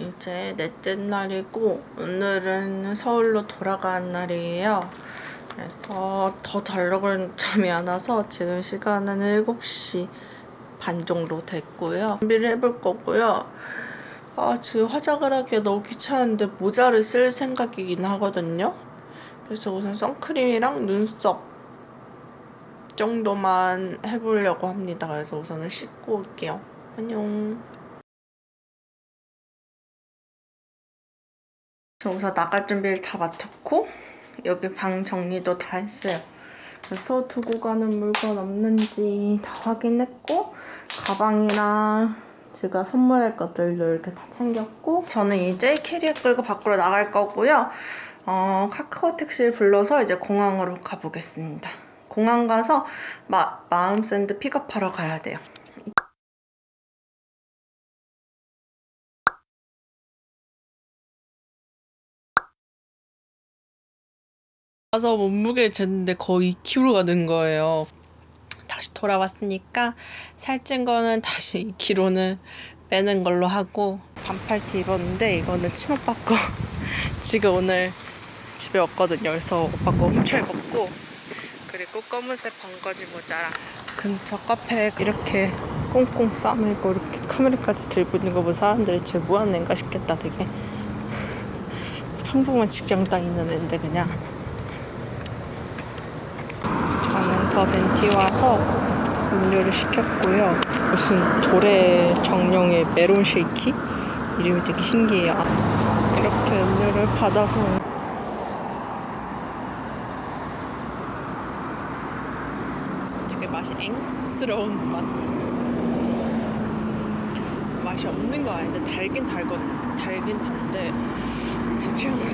어제 넷째 날이고 오늘은 서울로 돌아가는 날이에요. 그래서 더 자려고 잠이 안 와서 지금 시간은 7시 반 정도 됐고요. 준비를 해볼 거고요. 아, 지금 화장을 하기가 너무 귀찮은데 모자를 쓸 생각이긴 하거든요. 그래서 우선 선크림이랑 눈썹 정도만 해보려고 합니다. 그래서 우선은 씻고 올게요. 안녕. 저 우선 나갈 준비를 다 마쳤고 여기 방 정리도 다 했어요. 그래서 두고 가는 물건 없는지 다 확인했고 가방이랑 제가 선물할 것들도 이렇게 다 챙겼고 저는 이제 캐리어 끌고 밖으로 나갈 거고요. 어, 카카오 택시를 불러서 이제 공항으로 가보겠습니다. 공항 가서 마, 마음 샌드 픽업하러 가야 돼요. 가서 몸무게 쟀는데 거의 2kg가 는 거예요. 다시 돌아왔으니까 살찐 거는 다시 2kg는 빼는 걸로 하고 반팔티 입었는데 이거는 친오빠 거 지금 오늘 집에 왔거든요. 그래서 오빠 거 훔쳐 입었고 그리고 검은색 번거지 모자랑 근처 카페에 이렇게 꽁꽁 싸매고 이렇게 카메라까지 들고 있는 거 보면 사람들이 쟤 뭐하는 애인가 싶겠다 되게 평범한 직장 다니는 애인데 그냥 더 벤티 와서 음료를 시켰고요. 무슨 도래 정령의 메론 쉐이키? 이름이 되게 신기해요. 이렇게 음료를 받아서 되게 맛이 앵스러운 맛. 맛이 없는 거 아닌데 달긴 달건 달긴 단데 제 아니고